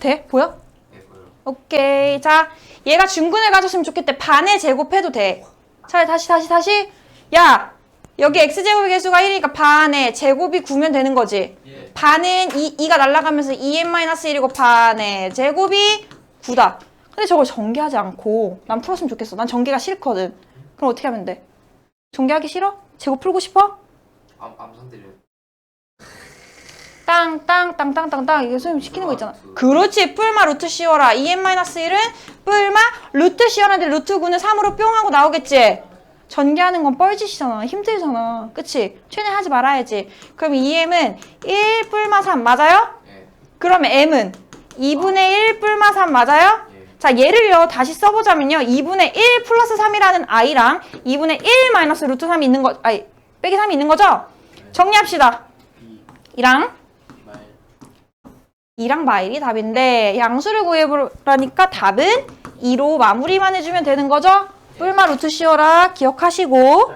돼? 보여? 네, 보여요. 오케이. 자, 얘가 중근을 가졌으면 좋겠대. 반의 제곱해도 돼. 자, 다시, 다시, 다시. 야, 여기 x제곱의 개수가 1이니까 반의 제곱이 9면 되는 거지. 예. 반은 2, 2가 날아가면서 2n-1이고 반의 제곱이 9다. 근데 저걸 전개하지 않고 난 풀었으면 좋겠어. 난 전개가 싫거든. 그럼 어떻게 하면 돼? 전개하기 싫어? 제곱 풀고 싶어? 암 암산 때려. 땅, 땅, 땅, 땅, 땅, 땅. 이게 선생님 시키는 거 있잖아. 루트. 그렇지. 뿔마 루트 씌워라. 2n-1은 뿔마 루트 씌워라는데 루트 9는 3으로 뿅 하고 나오겠지? 전개하는 건 뻘짓이잖아. 힘들잖아. 그치? 최대한 하지 말아야지. 그럼 2m은 1 뿔마 3 맞아요? 예. 그러면 m은 2분의 1 뿔마 3 맞아요? 예. 자, 얘를요, 다시 써보자면요. 2분의 1 플러스 3이라는 i랑 2분의 1 마이너스 루트 3이 있는 거, 아니, 빼기 3이 있는 거죠? 정리합시다. 이 이랑 2랑 마일이 답인데 양수를 구해보라니까 답은 2로 마무리만 해주면 되는 거죠? 뿔마 루트 씌워라 기억하시고